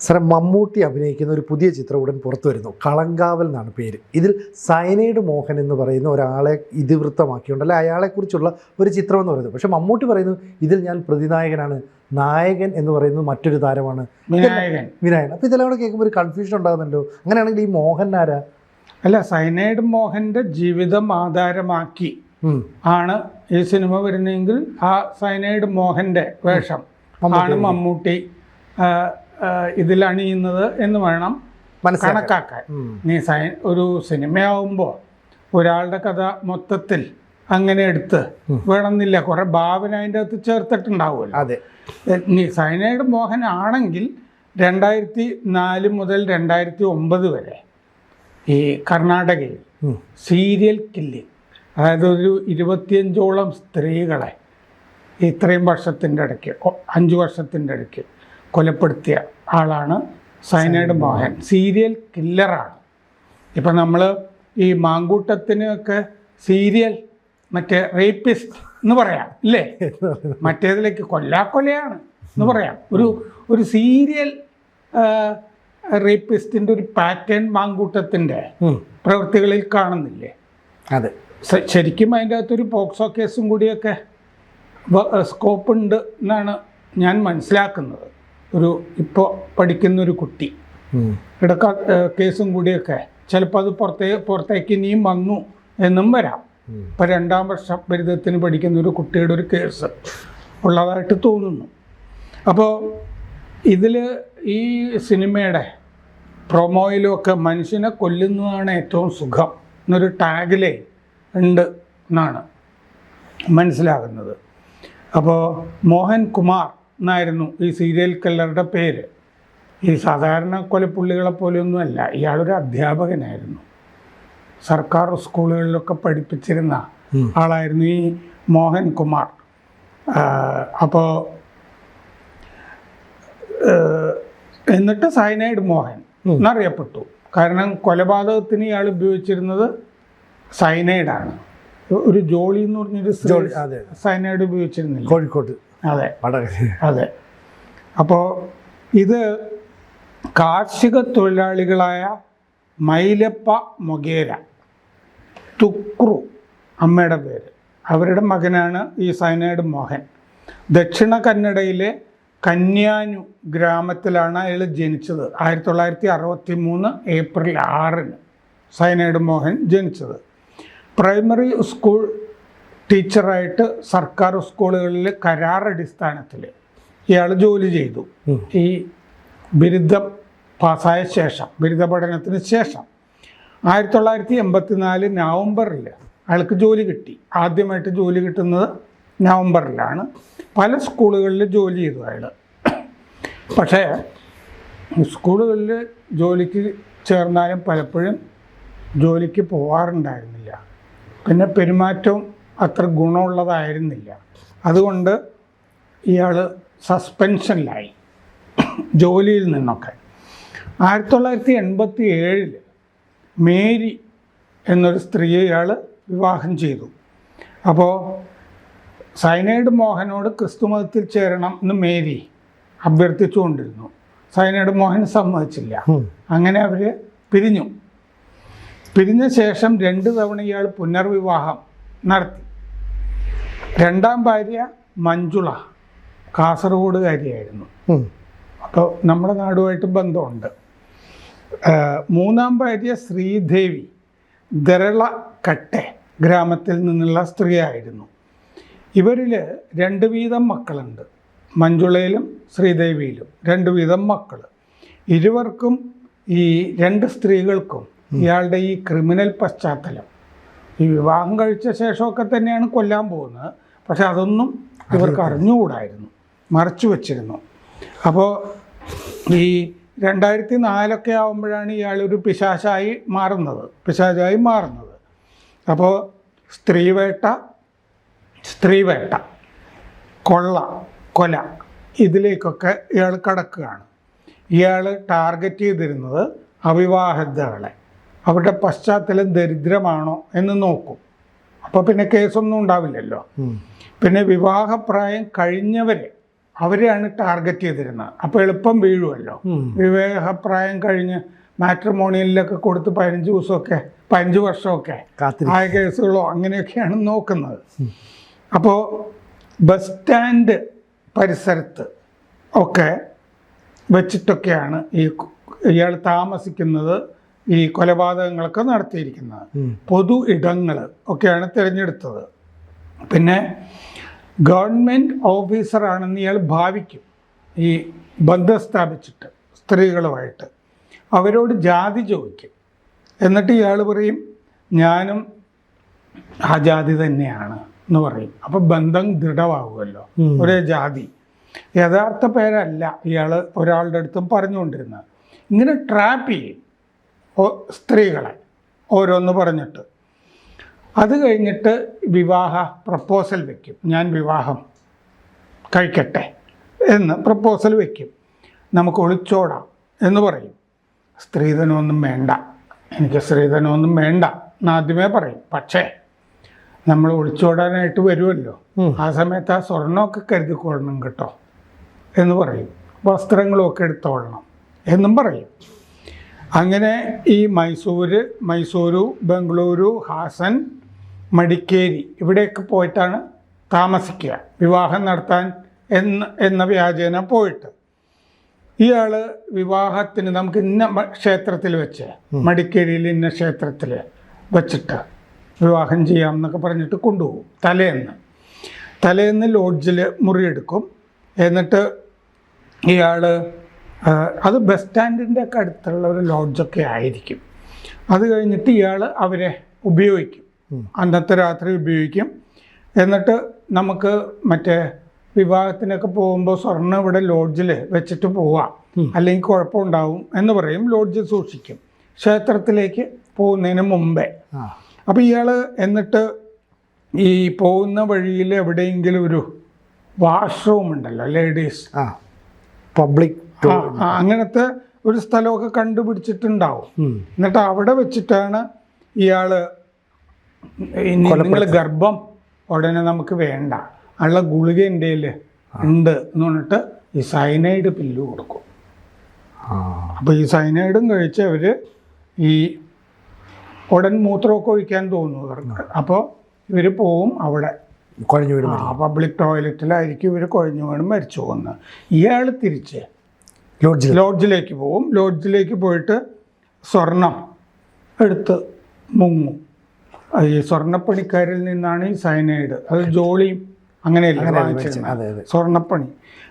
സാറേ മമ്മൂട്ടി അഭിനയിക്കുന്ന ഒരു പുതിയ ചിത്രം ഉടൻ പുറത്തു വരുന്നു. കളങ്കാവൽ എന്നാണ് പേര്. ഇതിൽ സൈനൈഡ് മോഹൻ എന്ന് പറയുന്ന ഒരാളെ ഇതിവൃത്തമാക്കിയുണ്ട് അല്ലെ അയാളെക്കുറിച്ചുള്ള ഒരു ചിത്രം എന്ന് പറയുന്നത്. പക്ഷെ മമ്മൂട്ടി പറയുന്നു ഇതിൽ ഞാൻ പ്രതിനായകനാണ്. നായകൻ എന്ന് പറയുന്നത് മറ്റൊരു താരമാണ്. വിനായകൻ. വിനായകൻ. അപ്പോൾ ഇതെല്ലാം കൂടെ കേൾക്കുമ്പോൾ ഒരു കൺഫ്യൂഷൻ ഉണ്ടാകുന്നുണ്ടോ അങ്ങനെയാണെങ്കിൽ ഈ മോഹൻ ആരാ? അല്ല സൈനൈഡ് മോഹന്റെ ജീവിതം ആധാരമാക്കി ആണ് ഈ സിനിമ വരുന്നതെങ്കിൽ ആ സൈനൈഡ് മോഹന്റെ വേഷം ആണ് മമ്മൂട്ടി. ഇതിൽ അണിയുന്നത് എന്ന് വേണം കണക്കാക്കാൻ. നീ സൈ ഒരു സിനിമയാവുമ്പോൾ ഒരാളുടെ കഥ മൊത്തത്തിൽ അങ്ങനെ എടുത്ത് വേണമെന്നില്ല. കുറെ ഭാവന അതിന്റെ അകത്ത് ചേർത്തിട്ടുണ്ടാവുമല്ലോ. അതെ. നീ സൈനൈഡ് മോഹൻ ആണെങ്കിൽ രണ്ടായിരത്തി നാല് മുതൽ രണ്ടായിരത്തി ഒമ്പത് വരെ ഈ കർണാടകയിൽ സീരിയൽ കില്ലിങ് അതായത് ഒരു ഇരുപത്തിയഞ്ചോളം സ്ത്രീകളെ ഇത്രയും വർഷത്തിന്റെ ഇടയ്ക്ക് അഞ്ച് വർഷത്തിന്റെ ഇടയ്ക്ക് കൊലപ്പെടുത്തിയ ആളാണ് സൈനൈഡ് മോഹൻ സീരിയൽ കില്ലറാണ് ഇപ്പം നമ്മൾ ഈ മാങ്കൂട്ടത്തിനൊക്കെ സീരിയൽ മറ്റേ റേപ്പിസ്റ്റ് എന്ന് പറയാം ഇല്ലേ? മറ്റേതിലേക്ക് കൊല്ലാക്കൊലയാണ് എന്ന് പറയാം. ഒരു ഒരു സീരിയൽ റേപ്പിസ്റ്റിന്റെ ഒരു പാറ്റേൺ മാങ്കൂട്ടത്തിന്റെ പ്രവൃത്തികളിൽ കാണുന്നില്ലേ? അതെ. ശരിക്കും അതിന്റെ അകത്തൊരു പോക്സോ കേസും കൂടിയൊക്കെ സ്കോപ്പ് ഉണ്ട് എന്നാണ് ഞാൻ മനസ്സിലാക്കുന്നത്. ഒരു ഇപ്പോൾ പഠിക്കുന്ന ഒരു കുട്ടി ഇടക്ക കേസും കൂടിയൊക്കെ. ചിലപ്പോൾ അത് പുറത്തേ പുറത്തേക്ക് ഇനിയും വന്നു എന്നും വരാം. ഇപ്പം രണ്ടാം വർഷ ബിരുദത്തിന് പഠിക്കുന്ന ഒരു കുട്ടിയുടെ ഒരു കേസ് ഉള്ളതായിട്ട് തോന്നുന്നു. അപ്പോൾ ഇതിൽ ഈ സിനിമയുടെ പ്രൊമോയിലൊക്കെ മനുഷ്യനെ കൊല്ലുന്നതാണ് ഏറ്റവും സുഖം എന്നൊരു ടാഗിലേ ഉണ്ട് എന്നാണ് മനസ്സിലാകുന്നത്. അപ്പോൾ മോഹൻ കുമാർ എന്നായിരുന്നു ഈ സീരിയൽ കില്ലറുടെ പേര്. ഈ സാധാരണ കൊലപ്പുള്ളികളെ പോലെയൊന്നുമല്ല ഇയാളൊരു അധ്യാപകനായിരുന്നു. സർക്കാർ സ്കൂളുകളിലൊക്കെ പഠിപ്പിച്ചിരുന്ന ആളായിരുന്നു ഈ മോഹൻ കുമാർ. അപ്പോൾ എന്നിട്ട് സൈനൈഡ് മോഹൻ എന്നറിയപ്പെട്ടു. കാരണം കൊലപാതകത്തിന് ഇയാൾ ഉപയോഗിച്ചിരുന്നത് സൈനൈഡാണ് ഒരു ജോളി എന്ന് പറഞ്ഞൊരു സയനൈഡ് സൈനൈഡ് ഉപയോഗിച്ചിരുന്നില്ല. കോഴിക്കോട്. അതെ. വളരെ അതെ. അപ്പോൾ ഇത് കാർഷിക തൊഴിലാളികളായ മൈലപ്പ മൊഗേര തുക്രു അമ്മയുടെ പേര്. അവരുടെ മകനാണ് ഈ സയനൈഡ് മോഹൻ. ദക്ഷിണ കന്നഡയിലെ കന്യാനു ഗ്രാമത്തിലാണ് അയാൾ ജനിച്ചത്. ആയിരത്തി തൊള്ളായിരത്തി അറുപത്തി മൂന്ന് ഏപ്രിൽ ആറിന് സയനൈഡ് മോഹൻ ജനിച്ചത്. പ്രൈമറി സ്കൂൾ ടീച്ചറായിട്ട് സർക്കാർ സ്കൂളുകളിൽ കരാർ അടിസ്ഥാനത്തിൽ ഇയാൾ ജോലി ചെയ്തു. ഈ ബിരുദം പാസ്സായ ശേഷം ബിരുദ പഠനത്തിന് ശേഷം ആയിരത്തി തൊള്ളായിരത്തി എൺപത്തി നാല് നവംബറിൽ അയാൾക്ക് ജോലി കിട്ടി. ആദ്യമായിട്ട് ജോലി കിട്ടുന്നത് നവംബറിലാണ്. പല സ്കൂളുകളിൽ ജോലി ചെയ്തു അയാൾ. പക്ഷേ സ്കൂളുകളിൽ ജോലിക്ക് ചേർന്നാലും പലപ്പോഴും ജോലിക്ക് പോകാറുണ്ടായിരുന്നില്ല പിന്നെ പെരുമാറ്റവും അത്ര ഗുണമുള്ളതായിരുന്നില്ല. അതുകൊണ്ട് ഇയാൾ സസ്പെൻഷനിലായി. ജോലിയിൽ നിന്നൊക്കെ. ആയിരത്തി തൊള്ളായിരത്തി എൺപത്തി ഏഴിൽ മേരി എന്നൊരു സ്ത്രീയെ ഇയാൾ വിവാഹം ചെയ്തു. അപ്പോൾ സൈനൈഡ് മോഹനോട് ക്രിസ്തുമതത്തിൽ ചേരണം എന്ന് മേരി അഭ്യർത്ഥിച്ചുകൊണ്ടിരുന്നു. സൈനൈഡ് മോഹൻ സമ്മതിച്ചില്ല. അങ്ങനെ അവർ പിരിഞ്ഞു. പിരിഞ്ഞ ശേഷം രണ്ട് തവണ ഇയാൾ പുനർവിവാഹം നടത്തി. രണ്ടാം ഭാര്യ മഞ്ജുള കാസർഗോഡുകാരിയായിരുന്നു. അപ്പോൾ നമ്മുടെ നാടുമായിട്ട് ബന്ധമുണ്ട്. മൂന്നാം ഭാര്യ ശ്രീദേവി ദരള കട്ടെ ഗ്രാമത്തിൽ നിന്നുള്ള സ്ത്രീയായിരുന്നു. ഇവരിൽ രണ്ട് വീതം മക്കളുണ്ട്. മഞ്ജുളയിലും ശ്രീദേവിയിലും രണ്ട് വീതം മക്കൾ ഇരുവർക്കും ഈ രണ്ട് സ്ത്രീകൾക്കും ഇയാളുടെ ഈ ക്രിമിനൽ പശ്ചാത്തലം ഈ വിവാഹം കഴിച്ച ശേഷമൊക്കെ തന്നെയാണ് കൊല്ലാൻ പോകുന്നത്. പക്ഷെ അതൊന്നും ഇവർക്ക് അറിഞ്ഞുകൂടായിരുന്നു മറച്ചു വച്ചിരുന്നു. അപ്പോൾ ഈ രണ്ടായിരത്തി നാലൊക്കെ ആകുമ്പോഴാണ് ഇയാൾ ഒരു പിശാശായി മാറുന്നത്. പിശാചായി മാറുന്നത്. അപ്പോൾ സ്ത്രീവേട്ട സ്ത്രീവേട്ട കൊള്ള കൊല ഇതിലേക്കൊക്കെ ഇയാൾ കടക്കുകയാണ്. ഇയാൾ ടാർഗറ്റ് ചെയ്തിരുന്നത് അവിവാഹിതകളെ അവരുടെ പശ്ചാത്തലം ദരിദ്രമാണോ എന്ന് നോക്കും. അപ്പോൾ പിന്നെ കേസൊന്നും ഉണ്ടാവില്ലല്ലോ. പിന്നെ വിവാഹപ്രായം കഴിഞ്ഞവരെ അവരെയാണ് ടാർഗറ്റ് ചെയ്തിരുന്നത്. അപ്പോൾ എളുപ്പം വീഴുമല്ലോ വിവാഹപ്രായം കഴിഞ്ഞ് മാട്രിമോണിയലിലൊക്കെ കൊടുത്ത് പതിനഞ്ച് ദിവസമൊക്കെ പതിനഞ്ച് വർഷമൊക്കെ ആയ കേസുകളോ അങ്ങനെയൊക്കെയാണ് നോക്കുന്നത്. അപ്പോൾ ബസ് സ്റ്റാൻഡ് പരിസരത്ത് ഒക്കെ വെച്ചിട്ടൊക്കെയാണ് ഈ ഇയാൾ താമസിക്കുന്നത്. ഈ കൊലപാതകങ്ങളൊക്കെ നടത്തിയിരിക്കുന്നത്. പൊതു ഇടങ്ങൾ ഒക്കെയാണ് തിരഞ്ഞെടുത്തത്. പിന്നെ ഗവൺമെന്റ് ഓഫീസറാണെന്ന് ഇയാൾ ഭാവിക്കും. ഈ ബന്ധം സ്ഥാപിച്ചിട്ട് സ്ത്രീകളുമായിട്ട്. അവരോട് ജാതി ചോദിക്കും. എന്നിട്ട് ഇയാൾ പറയും ഞാനും ആ ജാതി തന്നെയാണ് എന്ന് പറയും. അപ്പം ബന്ധം ദൃഢമാകുമല്ലോ. ഒരേ ജാതി. യഥാർത്ഥ പേരല്ല ഇയാൾ ഒരാളുടെ അടുത്തും പറഞ്ഞുകൊണ്ടിരുന്നത്. ഇങ്ങനെ ട്രാപ്പ് ചെയ്യും. സ്ത്രീകളെ ഓരോന്ന് പറഞ്ഞിട്ട്. അത് കഴിഞ്ഞിട്ട് വിവാഹ പ്രപ്പോസൽ വയ്ക്കും ഞാൻ വിവാഹം കഴിക്കട്ടെ എന്ന് പ്രപ്പോസൽ വയ്ക്കും നമുക്ക് ഒളിച്ചോടാം എന്ന് പറയും. സ്ത്രീധനമൊന്നും വേണ്ട. എനിക്ക് സ്ത്രീധനമൊന്നും വേണ്ട എന്നാദ്യമേ പറയും. പക്ഷേ നമ്മൾ ഒളിച്ചോടാനായിട്ട് വരുമല്ലോ. ആ സമയത്ത് ആ സ്വർണമൊക്കെ കരുതിക്കൊള്ളണം കേട്ടോ എന്ന് പറയും. വസ്ത്രങ്ങളൊക്കെ എടുത്തോളണം എന്നും പറയും. അങ്ങനെ ഈ മൈസൂര് മൈസൂരു ബംഗളൂരു ഹാസൻ മടിക്കേരി ഇവിടെയൊക്കെ പോയിട്ടാണ് താമസിക്കുക വിവാഹം നടത്താൻ എന്ന് എന്ന വ്യാജേന പോയിട്ട്. ഇയാൾ വിവാഹത്തിന് നമുക്ക് ഇന്ന ക്ഷേത്രത്തിൽ വെച്ച് മടിക്കേരിയിൽ ഇന്ന ക്ഷേത്രത്തിൽ വെച്ചിട്ട് വിവാഹം ചെയ്യാം എന്നൊക്കെ പറഞ്ഞിട്ട് കൊണ്ടുപോകും തലേന്ന്. തലേന്ന് ലോഡ്ജിൽ മുറിയെടുക്കും. എന്നിട്ട് ഇയാൾ അത് ബസ് സ്റ്റാൻഡിന്റെ ഒക്കെ അടുത്തുള്ള ഒരു ലോഡ്ജൊക്കെ ആയിരിക്കും. അത് കഴിഞ്ഞിട്ട് ഇയാൾ അവരെ ഉപയോഗിക്കും. അന്നത്തെ രാത്രി ഉപയോഗിക്കും. എന്നിട്ട് നമുക്ക് മറ്റേ വിവാഹത്തിനൊക്കെ പോകുമ്പോൾ സ്വർണം ഇവിടെ ലോഡ്ജിൽ വെച്ചിട്ട് പോവാം. അല്ലെങ്കിൽ കുഴപ്പമുണ്ടാവും എന്ന് പറയും. ലോഡ്ജ് സൂക്ഷിക്കും. ക്ഷേത്രത്തിലേക്ക് പോകുന്നതിന് മുമ്പേ. അപ്പോൾ ഇയാൾ എന്നിട്ട് ഈ പോകുന്ന വഴിയിൽ എവിടെയെങ്കിലും ഒരു വാഷ്റൂം ഉണ്ടല്ലോ ലേഡീസ് പബ്ലിക് അങ്ങനത്തെ ഒരു സ്ഥലമൊക്കെ കണ്ടുപിടിച്ചിട്ടുണ്ടാവും. എന്നിട്ട് അവിടെ വെച്ചിട്ടാണ് ഇയാൾ നിങ്ങൾ ഗർഭം ഉടനെ നമുക്ക് വേണ്ട. ഉള്ള ഗുളിക എന്റെ ഉണ്ട് എന്ന് പറഞ്ഞിട്ട് ഈ സൈനൈഡ് പില്ല് കൊടുക്കും. ആ. അപ്പോൾ ഈ സൈനൈഡും കഴിച്ച് അവർ ഈ ഉടൻ മൂത്രമൊക്കെ ഒഴിക്കാൻ തോന്നുന്നു ഇവർക്ക് അപ്പോൾ ഇവർ പോവും അവിടെ. കുഴഞ്ഞു ആ പബ്ലിക് ടോയ്ലറ്റിലായിരിക്കും ഇവർ കുഴഞ്ഞു വീണ് മരിച്ചു പോകുന്നത്. ഇയാൾ തിരിച്ച് ലോഡ്ജിൽ ലോഡ്ജിലേക്ക് പോവും. ലോഡ്ജിലേക്ക് പോയിട്ട് സ്വർണം എടുത്ത് മുങ്ങും. ഈ സ്വർണപ്പണിക്കാരിൽ നിന്നാണ് ഈ സൈനൈഡ് അത് ജോളിയും അങ്ങനെയല്ല അങ്ങനെ വാങ്ങിച്ചിരുന്നത് സ്വർണപ്പണി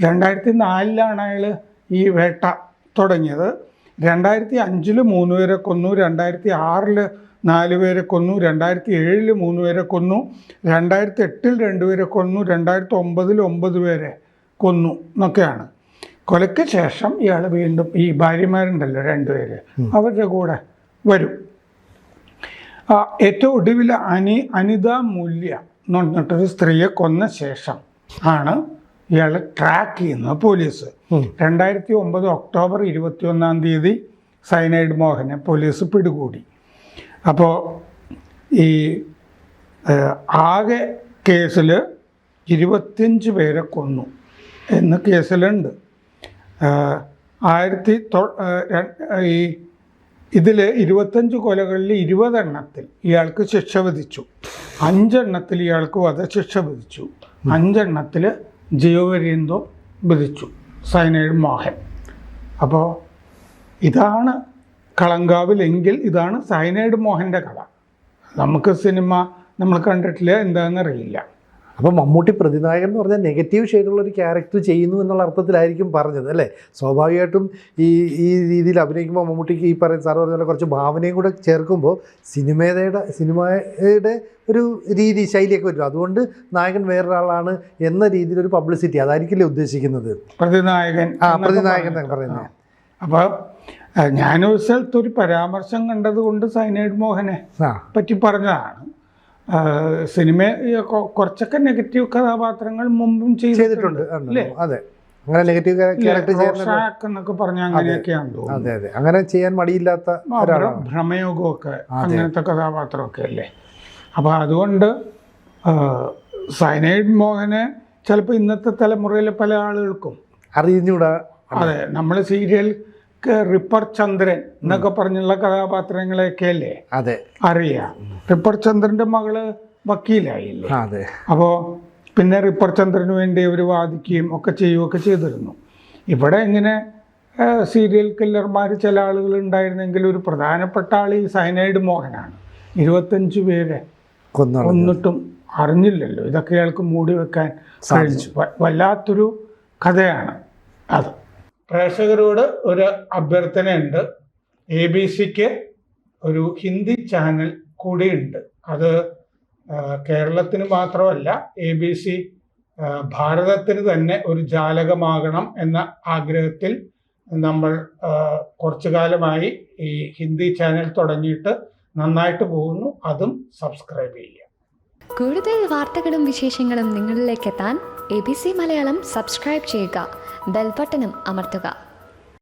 രണ്ടായിരത്തി നാലിലാണ് അയാൾ ഈ വേട്ട തുടങ്ങിയത്. രണ്ടായിരത്തി അഞ്ചിൽ മൂന്ന് പേരെ കൊന്നു. രണ്ടായിരത്തി ആറിൽ നാല് പേരെ കൊന്നു. രണ്ടായിരത്തി ഏഴിൽ മൂന്ന് പേരെ കൊന്നു. രണ്ടായിരത്തി എട്ടിൽ രണ്ട് പേരെ കൊന്നു. രണ്ടായിരത്തി ഒമ്പതിൽ ഒമ്പത് പേരെ കൊന്നു എന്നൊക്കെയാണ്. കൊലയ്ക്ക് ശേഷം ഇയാൾ വീണ്ടും ഈ ഭാര്യമാരുണ്ടല്ലോ രണ്ടുപേര് അവരുടെ കൂടെ വരും. ആ, ഏറ്റവും ഒടുവിൽ അനി അനിത മൂല്യ എന്ന് പറഞ്ഞിട്ടൊരു സ്ത്രീയെ കൊന്ന ശേഷം ആണ് ഇയാളെ ട്രാക്ക് ചെയ്യുന്നത് പോലീസ്. രണ്ടായിരത്തി ഒമ്പത് ഒക്ടോബർ ഇരുപത്തി ഒന്നാം തീയതി സൈനൈഡ് മോഹനെ പോലീസ് പിടികൂടി. അപ്പോൾ ഈ ആകെ കേസിൽ ഇരുപത്തിയഞ്ച് പേരെ കൊന്നു എന്ന് കേസിലുണ്ട്. ആയിരത്തി ഈ ഇതിൽ ഇരുപത്തഞ്ച് കൊലകളിൽ ഇരുപതെണ്ണത്തിൽ ഇയാൾക്ക് ശിക്ഷ വിധിച്ചു. അഞ്ചെണ്ണത്തിൽ ഇയാൾക്ക് വധശിക്ഷ വിധിച്ചു. അഞ്ചെണ്ണത്തിൽ ജീവപര്യന്തം വിധിച്ചു. സൈനൈഡ് മോഹൻ. അപ്പോൾ ഇതാണ് കളങ്കാവിലെങ്കിൽ ഇതാണ് സൈനൈഡ് മോഹന്റെ കഥ. നമുക്ക് സിനിമ നമ്മൾ കണ്ടിട്ടില്ല എന്താണെന്നറിയില്ല അപ്പോൾ മമ്മൂട്ടി പ്രതിനായകൻ എന്ന് പറഞ്ഞാൽ നെഗറ്റീവ് ഷെയ്ഡുള്ള ഒരു ക്യാരക്ടർ ചെയ്യുന്നു എന്നുള്ള അർത്ഥത്തിലായിരിക്കും പറഞ്ഞത് അല്ലേ? സ്വാഭാവികമായിട്ടും ഈ ഈ രീതിയിൽ അഭിനയിക്കുമ്പോൾ മമ്മൂട്ടിക്ക് ഈ പറയുന്ന സാർ പറഞ്ഞ പോലെ കുറച്ച് ഭാവനയും കൂടെ ചേർക്കുമ്പോൾ സിനിമയുടെ സിനിമയുടെ ഒരു രീതി ശൈലിയൊക്കെ വരും. അതുകൊണ്ട് നായകൻ വേറൊരാളാണ് എന്ന രീതിയിലൊരു പബ്ലിസിറ്റി അതായിരിക്കില്ലേ ഉദ്ദേശിക്കുന്നത്? പ്രതിനായകൻ ആ പ്രതിനായകൻ. എന്നൊക്കെ പറയുന്നത്. അപ്പോൾ ഞാനൊരു സ്ഥലത്ത് ഒരു പരാമർശം കണ്ടതുകൊണ്ട് സൈനൈഡ് മോഹനെ പറ്റി പറഞ്ഞതാണ്. സിനിമ ഈ കുറച്ചൊക്കെ നെഗറ്റീവ് കഥാപാത്രങ്ങൾ മുമ്പും ചെയ്തിട്ടുണ്ട്. അതെ. അങ്ങനെ നെഗറ്റീവ് ക്യാരക്ടർ എന്നൊക്കെ പറഞ്ഞ അങ്ങനെയൊക്കെയാണ് അതെ അതെ. അങ്ങനെ ചെയ്യാൻ മടിയില്ലാത്ത ഭ്രമയോഗമൊക്കെ അങ്ങനത്തെ കഥാപാത്രമൊക്കെ അല്ലേ? അപ്പോൾ അതുകൊണ്ട് സൈനൈഡ് മോഹനെ ചിലപ്പോൾ ഇന്നത്തെ തലമുറയിലെ പല ആളുകൾക്കും അറിഞ്ഞൂടാ അതെ നമ്മൾ സീരിയൽ റിപ്പർ ചന്ദ്രൻ എന്നൊക്കെ പറഞ്ഞുള്ള കഥാപാത്രങ്ങളെയൊക്കെ അല്ലേ അതെ. അറിയാം. റിപ്പർ ചന്ദ്രന്റെ മകൾ വക്കീലായില്ലേ? അതെ. അപ്പോൾ പിന്നെ റിപ്പർ ചന്ദ്രന് വേണ്ടി അവർ വാദിക്കുകയും ഒക്കെ ചെയ്യുകയൊക്കെ ചെയ്തിരുന്നു. ഇവിടെ ഇങ്ങനെ സീരിയൽ കില്ലർമാർ ചില ആളുകൾ ഉണ്ടായിരുന്നെങ്കിൽ ഒരു പ്രധാനപ്പെട്ട ആൾ ഈ സൈനൈഡ് മോഹനാണ്. ഇരുപത്തഞ്ച് പേരെ കൊന്നിട്ടും അറിഞ്ഞില്ലല്ലോ. ഇതൊക്കെ അയാൾക്ക് മൂടി വെക്കാൻ സാധിച്ചു. വല്ലാത്തൊരു കഥയാണ് അത്. പ്രേക്ഷകരോട് ഒരു അഭ്യർത്ഥനയുണ്ട്. എ ബി സിക്ക് ഒരു ഹിന്ദി ചാനൽ കൂടിയുണ്ട്. അത് കേരളത്തിന് മാത്രമല്ല എ ബി സി ഭാരതത്തിന് തന്നെ ഒരു ജാലകമാകണം എന്ന ആഗ്രഹത്തിൽ നമ്മൾ കുറച്ചു കാലമായി ഈ ഹിന്ദി ചാനൽ തുടങ്ങിയിട്ട് നന്നായിട്ട് പോകുന്നു. അതും സബ്സ്ക്രൈബ് ചെയ്യുക. കൂടുതൽ വാർത്തകളും വിശേഷങ്ങളും നിങ്ങളിലേക്ക് എത്താൻ A B C Malayalam subscribe ചെയ്യുക. ബെൽബട്ടനും അമർത്തുക